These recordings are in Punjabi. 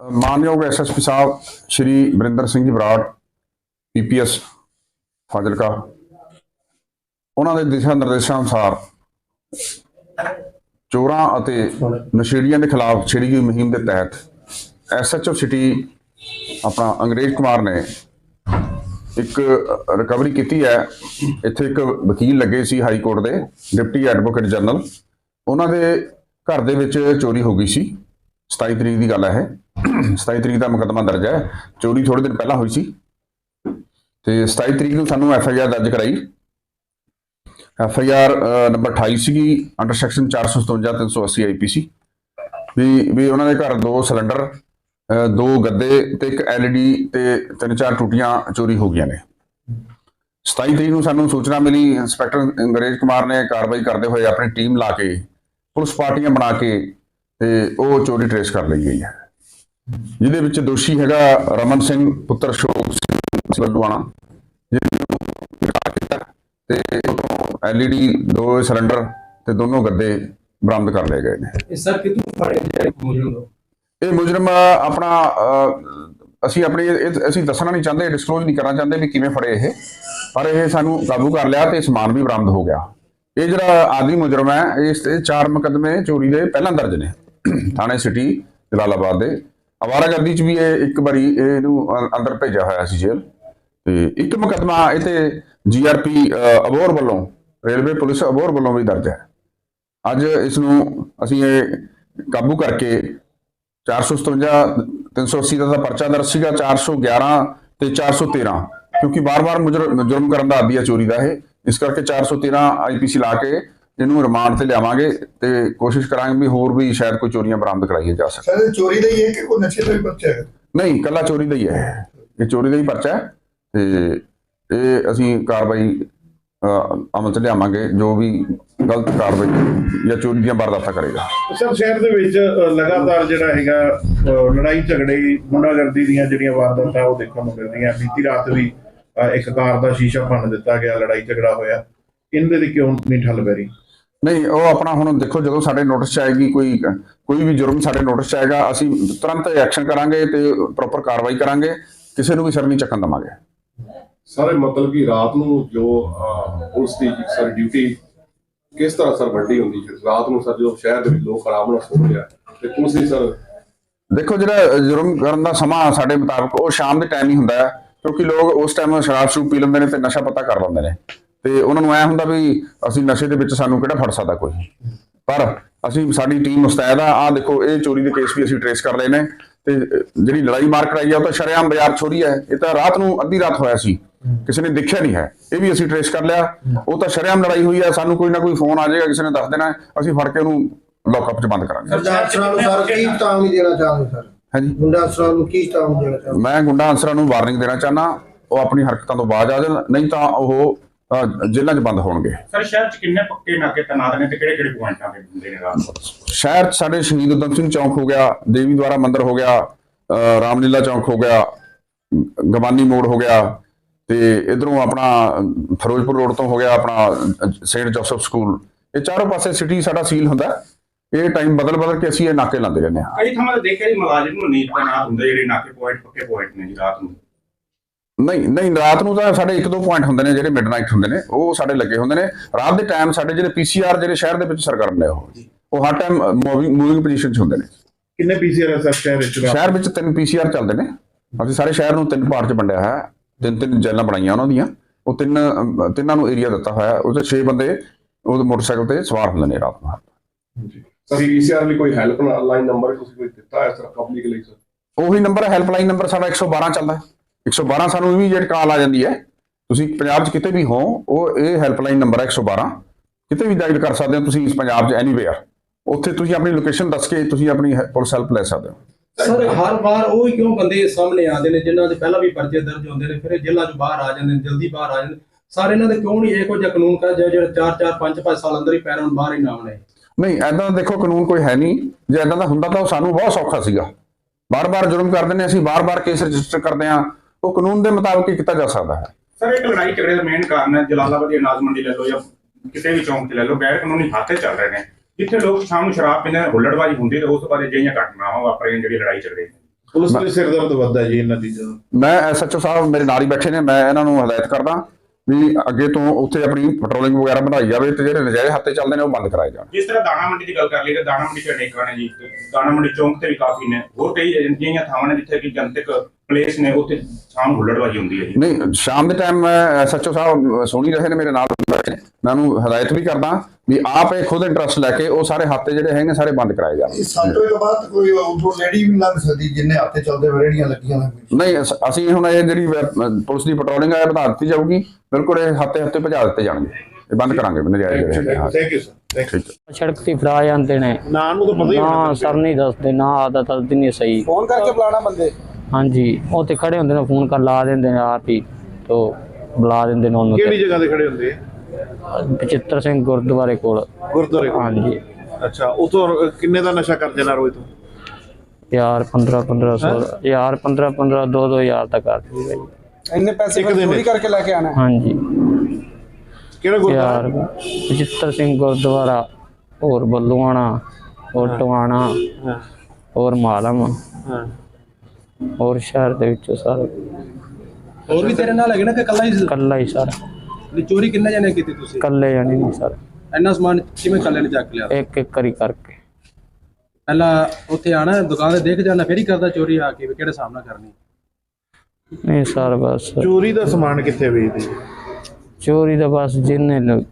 ਮਾਨਯੋਗ ਐਸਐਸਪੀ ਸਾਹਿਬ, ਸ਼੍ਰੀ ਬਰਿੰਦਰ ਸਿੰਘ ਜੀ ਬਰਾੜ ਪੀਪੀਐਸ ਫਾਜ਼ਿਲਕਾ। ਉਹਨਾਂ ਦੇ ਦਿਸ਼ਾ ਨਿਰਦੇਸ਼ਾਂ ਅਨੁਸਾਰ ਚੋਰਾਂ ਅਤੇ ਨਸ਼ੇੜੀਆਂ ਦੇ ਖਿਲਾਫ ਛੇੜੀ ਗਈ ਮੁਹਿੰਮ ਦੇ ਤਹਿਤ ਐਸਐਚਓ ਸਿਟੀ ਆਪਣਾ ਅੰਗਰੇਜ਼ ਕੁਮਾਰ ਨੇ ਇੱਕ ਰਿਕਵਰੀ ਕੀਤੀ ਹੈ। ਇੱਥੇ ਇੱਕ ਵਕੀਲ ਲੱਗੇ ਸੀ ਹਾਈ ਕੋਰਟ ਦੇ, ਡਿਪਟੀ ਐਡਵੋਕੇਟ ਜਨਰਲ। ਉਹਨਾਂ ਦੇ ਘਰ ਦੇ ਵਿੱਚ ਚੋਰੀ ਹੋ ਗਈ ਸੀ। 27 ਤਰੀਕ ਦੀ ਗੱਲ ਹੈ ਇਹ। 27 ਤਰੀਕ ਦਾ ਮੁਕੱਦਮਾ ਦਰਜ ਹੈ ਚੋਰੀ ਥੋੜੇ ਦਿਨ ਪਹਿਲਾਂ ਹੋਈ ਸੀ। ਤੇ 27 ਤਰੀਕ ਨੂੰ ਸਾਨੂੰ ਐਫ ਆਈ ਆਰ ਦਰਜ ਕਰਾਈ। ਐਫ ਆਈ ਆਰ ਨੰਬਰ 28 ਸੀਗੀ, ਅੰਡਰ ਸੈਕਸ਼ਨ 457 380 ਆਈਪੀਸੀ ਵੀ ਵੀ ਉਹਨਾਂ ਦੇ ਘਰ ਦੋ ਸਿਲੰਡਰ ਦੋ ਗੱਦੇ ਤੇ ਇੱਕ ਐਲਈਡੀ ਤੇ ਤਿੰਨ ਚਾਰ ਟੂਟੀਆਂ ਚੋਰੀ ਹੋ ਗਈਆਂ ਨੇ। 27 ਤਰੀਕ ਨੂੰ ਸਾਨੂੰ ਸੂਚਨਾ ਮਿਲੀ, ਇੰਸਪੈਕਟਰ ਅੰਗਰੇਜ਼ ਕੁਮਾਰ ਨੇ ਕਾਰਵਾਈ ਕਰਦੇ ਹੋਏ ਆਪਣੀ ਟੀਮ ਲਾ ਕੇ, ਪੁਲਿਸ ਪਾਰਟੀਆਂ ਬਣਾ ਕੇ ਤੇ ਉਹ ਚੋਰੀ ਟ੍ਰੇਸ ਕਰ ਲਈ ਗਈ ਹੈ। ਜਿਹਦੇ ਵਿੱਚ ਦੋਸ਼ੀ ਹੈਗਾ ਰਮਨ ਸਿੰਘ ਪੁੱਤਰ ਸ਼ੋਕ ਸਿੰਘ ਲੱਲੂਆਣਾ ਜਿਹਨੂੰ ਤੇ ਐਲਈਡੀ ਦੋ ਸਿਲੰਡਰ ਤੇ ਦੋਨੋਂ ਗੱਦੇ ਬਰਾਮਦ ਕਰ ਲਏ ਗਏ ਨੇ। ਇਹ ਸਰ ਕਿਤੋਂ ਫੜੇ ਜਿਹੜੇ ਮੁਜਰਮ? ਇਹ ਮੁਜਰਮ ਆਪਣਾ ਅਸੀਂ ਆਪਣੀ ਅਸੀਂ ਦੱਸਣਾ ਨਹੀਂ ਚਾਹੁੰਦੇ ਡਿਸਕਲੋਜ਼ ਨਹੀਂ ਕਰਨਾ ਚਾਹੁੰਦੇ ਵੀ ਕਿਵੇਂ ਫੜੇ ਇਹ ਪਰ ਇਹ ਸਾਨੂੰ ਕਾਬੂ ਕਰ ਲਿਆ ਤੇ ਸਮਾਨ ਵੀ ਬਰਾਮਦ ਹੋ ਗਿਆ। ਇਹ ਜਿਹੜਾ ਆਦੀ ਮੁਜਰਮ ਹੈ ਇਸ ਤੇ ਚਾਰ ਮੁਕੱਦਮੇ ਚੋਰੀ ਦੇ ਪਹਿਲਾਂ ਦਰਜ ਨੇ। ਥਾਣੇ ਸਿਟੀ ਜਲਾਲਾਬਾਦ ਦੇ। ਅਵਾਰਾਗਰਦੀ ਚ ਵੀ ਇਹ ਇੱਕ ਵਾਰੀ ਇਹਨੂੰ ਅੰਦਰ ਭੇਜਿਆ ਹੋਇਆ ਸੀ ਜੇਲ੍ਹ। ਤੇ ਇੱਕ ਮੁਕੱਦਮਾ ਇਹ ਤੇ ਜੀਆਰਪੀ ਅਬੋਰ ਵੱਲੋਂ, ਰੇਲਵੇ ਪੁਲਿਸ ਅਬੋਰ ਵੱਲੋਂ ਵੀ ਦਰਜ ਹੈ। ਅੱਜ ਇਸ ਨੂੰ ਅਸੀਂ ਇਹ ਕਾਬੂ ਕਰਕੇ 457 380 ਦਾ ਤਾਂ ਪਰਚਾ ਦਰਜ ਸੀਗਾ 411 ਤੇ 413 ਕਿਉਂਕਿ ਬਾਰ-ਬਾਰ ਮੁਜਰ- ਜੁਰਮ ਕਰਨ ਦਾ ਆਦੀ ਹੈ ਚੋਰੀ ਦਾ ਇਹ। ਇਸ ਕਰਕੇ 413 ਆਈਪੀਸੀ ਲਾ ਕੇ ਇਹਨੂੰ ਰਿਮਾਂਡ ਤੇ ਲਿਆਵਾਂਗੇ ਤੇ ਕੋਸ਼ਿਸ਼ ਕਰਾਂਗੇ ਵੀ ਹੋਰ ਵੀ ਸ਼ਾਇਦ ਕੋਈ ਚੋਰੀਆਂ ਬਰਾਮਦ ਕਰਾਈਆਂ ਜਾ ਸਕਣ। ਸਰ ਚੋਰੀ ਦਾ ਹੀ ਹੈ ਕਿ ਕੋਈ ਨਸ਼ੇ ਦਾ ਵੀ ਬੱਚਾ ਹੈ? ਨਹੀਂ ਕੱਲਾ ਚੋਰੀ ਦਾ ਹੀ ਹੈ। ਇਹ ਚੋਰੀ ਦਾ ਹੀ ਪਰਚਾ ਹੈ ਤੇ ਇਹ ਅਸੀਂ ਕਾਰਵਾਈ ਅਮਲ ਚ ਲਿਆਵਾਂਗੇ ਜੋ ਵੀ ਗਲਤ ਕਾਰਵਾਈ ਜਾਂ ਚੋਰੀ ਦੀਆਂ ਵਾਰਦਾਤਾਂ ਕਰੇਗਾ। ਸਰ ਸ਼ਹਿਰ ਦੇ ਵਿੱਚ ਲਗਾਤਾਰ ਜਿਹੜਾ ਹੈਗਾ ਲੜਾਈ ਝਗੜੇ ਗੁੰਡਾਗਰਦੀ ਦੀਆਂ ਜਿਹੜੀਆਂ ਵਾਰਦਾਤਾਂ ਉਹ ਦੇਖਣ ਨੂੰ ਮਿਲ ਰਹੀਆਂ ਬੀਤੀ ਰਾਤ ਵੀ ਇੱਕ ਕਾਰ ਦਾ ਸ਼ੀਸ਼ਾ ਭੰਨ ਦਿੱਤਾ ਗਿਆ ਲੜਾਈ ਝਗੜਾ ਹੋਇਆ। ਇਹਦੇ ਦੀ ਕਿਉਂ ਨਹੀਂ ਠੱਲ ਪੈ ਰਹੀ? ਨਹੀਂ ਉਹ ਆਪਣਾ ਹੁਣ ਦੇਖੋ ਜਦੋਂ ਸਾਡੇ ਨੋਟਿਸ ਚ ਆਏਗੀ ਕੋਈ ਕੋਈ ਵੀ ਜੁਰਮ ਸਾਡੇ ਨੋਟਿਸ ਚ ਆਏਗਾ ਅਸੀਂ ਤੁਰੰਤ ਐਕਸ਼ਨ ਕਰਾਂਗੇ ਤੇ ਪ੍ਰੋਪਰ ਕਾਰਵਾਈ ਕਰਾਂਗੇ ਕਿਸੇ ਨੂੰ ਵੀ ਸਿਰ ਨਹੀਂ ਚੱਕਣ ਦਵਾਂਗੇ। ਸਾਰੇ ਮਤਲਬ ਕਿ ਰਾਤ ਨੂੰ ਜੋ ਪੁਲਿਸ ਦੀ ਸਰ ਡਿਊਟੀ ਕਿਸ ਤਰ੍ਹਾਂ ਸਰ ਵੱਡੀ ਹੁੰਦੀ ਹੈ? ਰਾਤ ਨੂੰ ਸਰ ਜਦੋਂ ਸ਼ਹਿਰ ਦੇ ਵਿੱਚ ਲੋਕ ਆਰਾਮ ਨਾਲ ਸੌਂ ਰਿਹਾ ਤੇ ਪੁਲਿਸ ਦੀ ਸਰ ਦੇਖੋ ਜਿਹੜਾ ਜੁਰਮ ਕਰਨ ਦਾ ਸਮਾਂ ਸਾਡੇ ਮੁਤਾਬਕ ਉਹ ਸ਼ਾਮ ਦੇ ਟਾਈਮ ਹੀ ਹੁੰਦਾ ਹੈ ਕਿਉਂਕਿ ਲੋਕ ਉਸ ਟਾਈਮ ਸ਼ਰਾਬ ਸ਼ਰੂਬ ਪੀ ਲੈਂਦੇ ਨੇ ਤੇ ਨਸ਼ਾ ਪਤਾ ਕਰ ਲੈਂਦੇ ਨੇ। ਤੇ ਉਹਨਾਂ ਨੂੰ ਐ ਹੁੰਦਾ ਵੀ ਅਸੀਂ ਨਸ਼ੇ ਦੇ ਵਿੱਚ ਸਾਨੂੰ ਕਿਹੜਾ ਫੜ ਸਕਦਾ ਕੋਈ। ਪਰ ਅਸੀਂ ਸਾਡੀ ਟੀਮ ਮੁਸਤੈਦ ਆ ਆ ਦੇਖੋ ਇਹ ਚੋਰੀ ਦੇ ਕੇਸ ਵੀ ਅਸੀਂ ਟ੍ਰੇਸ ਕਰ ਲਏ ਨੇ ਤੇ ਜਿਹੜੀ ਲੜਾਈ ਮਾਰ ਕਰਾਈ ਆ ਉਹ ਤਾਂ ਸ਼ਰੇਆਮ ਬਾਜ਼ਾਰ ਚੋਰੀ ਹੈ ਇਹ ਤਾਂ ਰਾਤ ਨੂੰ ਅੱਧੀ ਰਾਤ ਹੋਇਆ ਸੀ। ਕਿਸੇ ਨੇ ਦੇਖਿਆ ਨਹੀਂ ਹੈ। ਇਹ ਵੀ ਅਸੀਂ ਟ੍ਰੇਸ ਕਰ ਲਿਆ। ਉਹ ਤਾਂ ਸ਼ਰੇਆਮ ਲੜਾਈ ਹੋਈ ਹੈ ਸਾਨੂੰ ਕੋਈ ਨਾ ਕੋਈ ਫੋਨ ਆ ਜਾਏਗਾ ਕਿਸੇ ਨੇ ਦੱਸ ਦੇਣਾ। ਅਸੀਂ ਫੜ ਕੇ ਉਹਨੂੰ ਲੌਕਅਪ 'ਚ ਬੰਦ ਕਰਾਂਗੇ। ਅਫਸਰਾਂ ਨੂੰ ਸਰ ਕੀ ਚੇਤਾਵਨੀ ਦੇਣਾ ਚਾਹੁੰਦੇ ਸਰ? ਹਾਂਜੀ। ਗੁੰਡਾ ਅਫਸਰਾਂ ਨੂੰ ਕੀ ਚੇਤਾਵਨੀ ਦੇਣਾ ਚਾਹੁੰਦੇ ਮੈਂ ਗੁੰਡਾ ਅਨਸਰਾਂ ਨੂੰ ਵਾਰਨਿੰਗ ਦੇਣਾ ਚਾਹਨਾ ਉਹ ਆਪਣੀ ਹਰਕਤਾਂ ਤੋਂ ਬਾਜ਼ ਆ ਜਾਣ। ਨਹੀਂ ਤਾਂ ਉਹ ਅਹ, ਜੇਲ੍ਹਾਂ 'ਚ ਬੰਦ ਹੋਣਗੇ ਸਰ ਸ਼ਹਿਰ ਚ ਕਿੰਨੇ ਪੱਕੇ ਨਾਕੇ ਤੈਨਾਤ ਨੇ ਤੇ ਕਿਹੜੇ ਕਿਹੜੇ ਪੁਆਇੰਟਾਂ ਤੇ ਹੁੰਦੇ ਨੇ ਰਾਤ? ਸ਼ਹਿਰ 'ਚ ਸਾਡੇ ਸ਼ਹੀਦ ਉਦਮ ਸਿੰਘ ਚੌਂਕ ਹੋ ਗਿਆ ਦੇਵੀ ਦੁਆਰਾ ਮੰਦਿਰ ਹੋ ਗਿਆ ਰਾਮਲੀਲਾ ਚੌਂਕ ਹੋ ਗਿਆ ਗਵਾਨੀ ਮੋੜ ਹੋ ਗਿਆ ਤੇ ਇਧਰੋਂ ਆਪਣਾ ਫਿਰੋਜ਼ਪੁਰ ਰੋਡ ਤੋਂ ਹੋ ਗਿਆ ਆਪਣਾ ਸੇਂਟ ਜੋਸਫ ਸਕੂਲ ਇਹ ਚਾਰੋਂ ਪਾਸੇ ਸਿਟੀ ਸਾਡਾ ਸੀਲ ਹੁੰਦਾ। ਇਹ ਟਾਈਮ ਬਦਲ ਬਦਲ ਕੇ ਅਸੀਂ ਇਹ ਨਾਕੇ ਲਾਉਂਦੇ ਰਹਿੰਦੇ ਹਾਂ ਕਈ ਥਾਵਾਂ ਤੇ ਦੇਖਿਆ ਜੀ ਮੁਲਾਜ਼ਮ ਨੂੰ ਨੀਤ ਤੈਨਾਤ ਹੁੰਦੇ ਜਿਹੜੇ ਨਾਕੇ ਪੁਆਇੰਟ ਪੱਕੇ ਪੁਆਇੰਟ ਨੇ ਜੀ ਰਾਤ ਨੂੰ ਨਹੀਂ ਨਹੀਂ ਰਾਤ ਨੂੰ ਤਾਂ ਸਾਡੇ ਇੱਕ ਦੋ ਪੁਆਇੰਟ ਹੁੰਦੇ ਨੇ ਜਿਹੜੇ ਮਿਡਨਾਈਟ ਹੁੰਦੇ ਨੇ ਉਹ ਸਾਡੇ ਲੱਗੇ ਹੁੰਦੇ ਨੇ। ਰਾਤ ਦੇ ਟਾਈਮ ਸਾਡੇ ਜਿਹੜੇ ਪੀਸੀਆਰ ਜਿਹੜੇ ਸ਼ਹਿਰ ਦੇ ਵਿੱਚ ਸਰਗਰਮ ਨੇ ਉਹ। ਉਹ ਹਰ ਟਾਈਮ ਮੂਵਿੰਗ ਪੋਜੀਸ਼ਨ 'ਚ ਹੁੰਦੇ ਨੇ। ਕਿੰਨੇ ਪੀਸੀਆਰ ਸਰ ਸ਼ਹਿਰ ਵਿੱਚ? ਸ਼ਹਿਰ ਵਿੱਚ ਤਿੰਨ ਪੀਸੀਆਰ ਚੱਲਦੇ ਨੇ। ਅਸੀਂ ਸਾਰੇ ਸ਼ਹਿਰ ਨੂੰ ਤਿੰਨ ਪਾਰਟ 'ਚ ਵੰਡਿਆ ਹੋਇਆ। ਹੈ ਤਿੰਨ ਤਿੰਨ ਜੈਲਾਂ ਬਣਾਈਆਂ ਉਹਨਾਂ ਦੀਆਂ। ਉਹ ਤਿੰਨ ਤਿੰਨਾਂ ਨੂੰ ਏਰੀਆ ਦਿੱਤਾ ਹੋਇਆ। ਉਹਦੇ 6 ਬੰਦੇ ਉਹ ਮੋਟਰਸਾਈਕਲ ਤੇ ਸਵਾਰ ਹੁੰਦੇ ਨੇ ਰਾਤ ਨੂੰ। ਸਰ ਪੀਸੀਆਰ ਲਈ ਕੋਈ ਹੈਲਪ ਲਾਈਨ ਨੰਬਰ ਤੁਸੀਂ ਕੋਈ ਦਿੱਤਾ ਹੈ ਸਰ ਪਬਲਿਕ ਲਈ ਸਰ? ਉਹੀ ਨੰਬਰ ਹੈਲਪਲਾਈਨ ਨੰਬਰ ਸਾਡਾ 112 ਚੱਲਦਾ। ਹੈ 112 ਸਾਨੂੰ ਇਮੀਡੀਏਟ ਕਾਲ ਆ ਜਾਂਦੀ ਹੈ ਤੁਸੀਂ ਪੰਜਾਬ 'ਚ ਕਿਤੇ ਵੀ ਹੋ ਉਹ ਇਹ ਹੈਲਪਲਾਈਨ ਨੰਬਰ ਹੈ 112 ਕਿਤੇ ਵੀ ਡਾਇਲ ਕਰ ਸਕਦੇ ਹੋ ਤੁਸੀਂ ਇਸ ਪੰਜਾਬ 'ਚ ਐਨੀਵੇਅਰ ਉੱਥੇ ਤੁਸੀਂ ਆਪਣੀ ਲੋਕੇਸ਼ਨ ਦੱਸ ਕੇ ਤੁਸੀਂ ਆਪਣੀ ਪੁਲਿਸ ਹੈਲਪ ਲੈ ਸਕਦੇ ਹੋ। ਸਰ ਹਰ ਵਾਰ ਉਹ ਹੀ ਕਿਉਂ ਬੰਦੇ ਸਾਹਮਣੇ ਆਉਂਦੇ ਨੇ ਜਿਨ੍ਹਾਂ ਦੇ ਪਹਿਲਾਂ ਵੀ ਪਰਚੇ ਦਰਜ ਹੁੰਦੇ ਨੇ ਫਿਰ ਇਹ ਜੇਲ੍ਹਾਂ 'ਚ ਬਾਹਰ ਆ ਜਾਂਦੇ ਨੇ ਜਲਦੀ ਬਾਹਰ ਆ ਜਾਂਦੇ। ਸਾਰੇ ਇਹਨਾਂ ਦੇ ਕਿਉਂ ਨਹੀਂ ਇਹੋ ਜਿਹਾ ਕਾਨੂੰਨ ਕਰ ਜਿਹੜਾ ਜਿਹੜਾ 4 4 5 5 ਸਾਲ ਅੰਦਰ ਹੀ ਪੈਰਾਂ ਬਾਹਰ ਹੀ ਨਾ ਆਉਣੇ? ਨਹੀਂ ਐਦਾਂ ਦੇਖੋ ਕਾਨੂੰਨ ਕੋਈ ਹੈ ਨਹੀਂ। ਜੇ ਐਦਾਂ ਦਾ ਹੁੰਦਾ ਤਾਂ ਉਹ ਸਾਨੂੰ ਬਹੁਤ ਸੌਖਾ ਸੀਗਾ। ਬਾਰ-ਬਾਰ ਜੁਰਮ ਕਰਦੇ ਨੇ ਅਸੀਂ ਬਾਰ-ਬਾਰ ਕੇਸ ਰਜਿਸਟਰ ਕਰਦੇ ਹਾਂ। ਉਹ ਕਾਨੂੰਨ ਦੇ ਮੁਤਾਬਕ ਹੀ ਕੀਤਾ ਜਾ ਸਕਦਾ ਹੈ। ਸਰ ਇੱਕ ਲੜਾਈ ਝਗੜੇ ਦਾ ਮੇਨ ਕਾਰਨ ਹੈ ਜਲਾਲਾਬਾਦ ਦੀ ਅਨਾਜ ਮੰਡੀ ਲੈ ਲਓ ਜਾਂ ਕਿਤੇ ਵੀ ਚੌਂਕ 'ਚ ਲੈ ਲਓ ਗੈਰ ਕਾਨੂੰਨੀ ਹਾਤੇ ਚੱਲ ਰਹੇ ਨੇ। ਜਿੱਥੇ ਲੋਕ ਸ਼ਾਮ ਨੂੰ ਸ਼ਰਾਬ ਪੀਂਦੇ ਨੇ ਹੁੱਲੜਬਾਜ਼ੀ ਹੁੰਦੀ ਤੇ ਉਸ ਬਾਰੇ ਜਿਹੀਆਂ ਘਟਨਾਵਾਂ ਵਾਪਰੀਆਂ ਜਿਹੜੀ ਲੜਾਈ ਝਗੜੇ। ਪੁਲਿਸ ਦੇ ਸਿਰ ਦਰਦ ਵੱਧਦਾ ਜੀ ਇਹਨਾਂ ਦਾ ਮੈਂ ਐਸਐਚਓ ਸਾਹਿਬ ਮੇਰੇ ਨਾਲ ਹੀ ਬੈਠੇ ਨੇ ਮੈਂ ਇਹਨਾਂ ਨੂੰ ਹਦਾਇਤ ਕਰਦਾ ਵੀ ਅੱਗੇ ਤੋਂ ਉੱਥੇ ਆਪਣੀ ਪੈਟਰੋਲਿੰਗ ਵਗੈਰਾ ਵਧਾਈ ਜਾਵੇ ਤੇ ਜਿਹੜੇ ਨਜਾਇਜ਼ ਹੱਤੇ ਚੱਲਦੇ ਨੇ ਉਹ ਬੰਦ ਕਰਾਏ ਜਾਣ। ਜਿਸ ਤਰ੍ਹਾਂ ਦਾਣਾ ਮੰਡੀ ਦੀ ਗੱਲ ਕਰ ਲਈ ਤੇ ਦਾਣਾ ਮੰਡੀ ਚ ਅਨੇਕਾਂ ਨੇ ਜੀ। ਤੇ ਦਾਣਾ ਮੰਡੀ ਚੌਂਕ ਤੇ ਵੀ ਕਾਫੀ ਨੇ ਹੋਰ ਕਈ ਅਜਿਹੀਆਂ ਥਾਵਾਂ ਨੇ ਜਿੱਥੇ ਕਿ ਜਨਤਕ ਪਲੇਸ ਨੇ ਉੱਥੇ ਸ਼ਾਮ ਹੁੱਲੜਬਾਜੀ ਹੁੰਦੀ ਹੈ ਜੀ। ਨਹੀਂ ਸ਼ਾਮ ਦੇ ਟਾਈਮ ਐਸਐਚਓ ਸਾਹਿਬ ਸੁਣੀ ਰਹੇ ਨੇ ਮੇਰੇ ਨਾਲ। ਮੈਂ ਉਹਨੂੰ ਹਦਾਇਤ ਵੀ ਕਰਦਾ ਵੀ ਆਪ ਇਹ ਖੁਦ ਇੰਟਰਸਟ ਲੈ ਕੇ ਉਹ ਸਾਰੇ ਹੱਤੇ ਜਿਹੜੇ ਹੈਗੇ ਸਾਰੇ ਬੰਦ ਕਰਾਏ ਜਾਣ। ਵਜੇ ਤੋਂ ਬਾਅਦ ਕੋਈ ਉਧਰੋਂ ਲੇਡੀ ਵੀ ਨੀ ਲੰਘ ਸਕਦੀ ਜਿੰਨੇ ਹੱਥੇ ਚੱਲਦੇ ਰੇੜੀਆਂ ਲੱਗੀਆਂ ਨਹੀਂ ਅਸ- ਹੁਣ ਇਹ ਜਿਹੜੀ ਪੁਲਿਸ ਦੀ ਪੈਟਰੋਲਿੰਗ ਹੈ ਵਧਾ ਦਿੱਤੀ ਜਾਊਗੀ। ਬਿਲਕੁਲ ਇਹ ਹੱਤੇ ਹੱਤੇ ਭਜਾ ਦਿੱਤੇ ਜਾਣਗੇ। ਇਹ ਬੰਦ ਕਰਾਂਗੇ ਨਜਾਇਜ਼ ਜਿਹੜੇ ਹੈਗੇ ਹਾਂ ਥੈਂਕ ਯੂ ਸਰ ਸੜਕ ਤੇ ਫੜਾ ਜਾਂਦੇ ਨੇ। ਨਾਂ ਨੂੰ ਤਾਂ ਪਤਾ ਹੀ ਨਾ ਹੋਣਾ ਸਰ ਨਹੀਂ ਦੱਸਦੇ ਨਾ ਆਦਾ ਦੱਸਦੇ ਨਹੀਂ ਸਹੀ। ਫੋਨ ਕਰਕੇ ਬੁਲਾਣਾ ਬੰਦੇ। ਹਾਂਜੀ ਉਹ ਤੇ ਖੜੇ ਹੁੰਦੇ ਨੇ ਫੋਨ ਕਰ ਲਾ ਦਿੰਦੇ ਨੇ ਆਪ ਹੀ ਤੋ ਬੁਲਾ ਦਿੰਦੇ ਨੇ ਉਹਨੂੰ ਕਿਹੜੀ ਜਗ੍ਹਾ ਤੇ ਖੜੇ ਹੁੰਦੇ ਆ? ਬਚਿੱਤਰ ਸਿੰਘ ਗੁਰਦੁਆਰੇ ਕੋਲ। ਗੁਰਦੁਆਰੇ ਕੋਲ। ਹਾਂਜੀ। ਅੱਛਾ ਉਥੋਂ ਕਿੰਨੇ ਦਾ ਨਸ਼ਾ ਕਰ ਜਾਣਾ ਰੋਜ਼ ਤੋਂ? ਯਾਰ 15 1500 ਯਾਰ 15 15 2 2 ਹਜ਼ਾਰ ਤੱਕ ਕਰ ਦੂਗਾ ਜੀ। ਇੰਨੇ ਪੈਸੇ ਇੱਕ ਦਿਨ ਚੋਰੀ। ਕਰਕੇ ਲੈ ਕੇ ਆਣਾ ਹਾਂਜੀ। ਕਿਹੜਾ ਗੁਰਦੁਆਰਾ? ਬਚਿੱਤਰ ਸਿੰਘ ਗੁਰਦੁਆਰਾ ਹੋਰ ਬੱਲੂਆਣਾ ਹੋਰ ਟਵਾਣਾ ਹੋਰ ਮਾਲਮ। ਹਾਂ। ਹੋਰ ਸ਼ਹਿਰ ਦੇ ਵਿੱਚੋਂ ਸਰ। ਹੋਰ ਵੀ ਤੇਰੇ ਨਾਲ ਹੈਗੇ ਨਾ ਕਿ ਇਕੱਲਾ ਹੀ ਸੀ? ਕੱਲਾ ਹੀ ਸਰ। ਨਹੀਂ, ਚੋਰੀ ਕਿੰਨੇ ਜਣੇ ਕੀਤੀ ਤੁਸੀਂ? ਕੱਲੇ ਜਾਣੀ ਨਹੀਂ ਸਰ। ਇੰਨਾ ਸਮਾਨ ਕਿਵੇਂ ਇਕੱਲੇ ਨੇ ਚੱਕ ਲਿਆ? ਇੱਕ ਇੱਕ ਕਰੀ ਕਰਕੇ। ਪਹਿਲਾਂ ਉੱਥੇ ਆਣਾ ਦੁਕਾਨ ਤੇ ਦੇਖ ਜਾਣਾ ਫਿਰ ਹੀ ਕਰਦਾ ਚੋਰੀ ਆ ਕੇ ਵੀ ਕਿਹੜੇ ਸਾਹਮਣਾ ਕਰਨੀ। ਨਹੀਂ ਸਰ ਬਸ। ਚੋਰੀ ਦਾ ਸਮਾਨ ਕਿੱਥੇ ਵੇਚਦੇ? ਚੋਰੀ ਦਾ ਬਸ ਜਿੰਨੇ ਲ-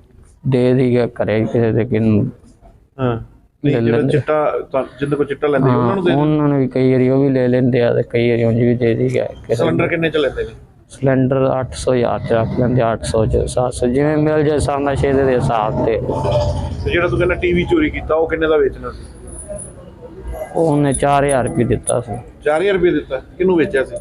ਦੇ ਦੀ ਗਿਆ ਕਰੇ ਕਿਸੇ ਦੇ ਕਿਨ ਹਾਂ। ਨਹੀਂ ਜਿਹੜਾ। ਚਿੱਟਾ ਤਾਂ- ਜਿੰਦੇ ਕੋ ਚਿੱਟਾ ਲੈਂਦੇ ਉਹਨਾਂ ਨੂੰ ਦੇ ਉਹਨਾਂ ਨੂੰ ਵੀ ਕਈ ਵਾਰੀ ਉਹ ਵੀ ਲੈ ਲੈਂਦੇ ਆ ਤੇ ਕਈ ਵਾਰੀ ਉਂਝ ਵੀ ਦੇ ਦੀ ਸਿਲੰਡਰ। ਕਿੰਨੇ ਚ ਲੈਂਦੇ ਨੇ ਸਿਲੰਡਰ 800 ਹਜ਼ਾਰ ਚ ਰੱਖ ਲੈਂਦੇ 800 ਚ 700 ਜਿਵੇਂ ਮਿਲ ਜਾਏ ਸਾਹਮਣਾ ਛੇ ਦੇ ਹਿਸਾਬ ਤੇ। ਤੇ ਜਿਹੜਾ ਤੂੰ ਕਹਿੰਦਾ ਟੀਵੀ ਚੋਰੀ ਕੀਤਾ ਉਹ ਕਿੰਨੇ ਦਾ ਵੇਚਣਾ ਸੀ? ਉਹਨੇ 4000 ਰੁਪਏ ਦਿੱਤਾ ਸੀ। 4000 ਰੁਪਏ ਦਿੱਤਾ ਕਿਹਨੂੰ ਵੇਚਿਆ ਸੀ?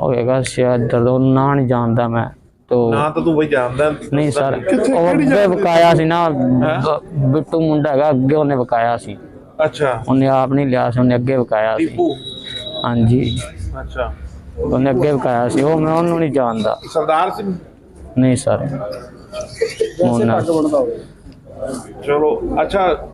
ਹੋਏਗਾ ਸ਼ਾਇਦ ਦਰਦ ਉਹ ਨਾਂ ਨਹੀਂ ਜਾਣਦਾ ਮੈਂ। ਤੋ ਨਾ ਤਾਂ ਤੂੰ ਬਈ ਜਾਣਦਾ। ਨਹੀਂ ਸਰ ਉਹ ਅੱਗੇ? ਵਿਕਾਇਆ ਸੀ ਨਾ ਬ- ਬਿੱਟੂ ਮੁੰਡਾ ਹੈਗਾ ਅੱਗੇ ਉਹਨੇ ਵਿਕਾਇਆ ਸੀ। ਅੱਛਾ। ਉਹਨੇ ਆਪ ਨਹੀਂ ਲਿਆ ਸੀ ਉਹਨੇ ਅੱਗੇ ਵਿਕਾਇਆ ਸੀ। ਦੀਪੂ? ਹਾਂਜੀ। ਅੱਛਾ। ਉਹਨੇ ਅੱਗੇ ਵਿਕਾਇਆ ਸੀ ਉਹ ਮੈਂ ਉਹਨੂੰ ਨਹੀਂ ਜਾਣਦਾ। ਸਰਦਾਰ ਸਿੰਘ? ਨਹੀਂ ਸਰ। ਉਹਨਾਂ ਬਣਦਾ ਹੋਵੇ। ਚਲੋ ਅੱਛਾ।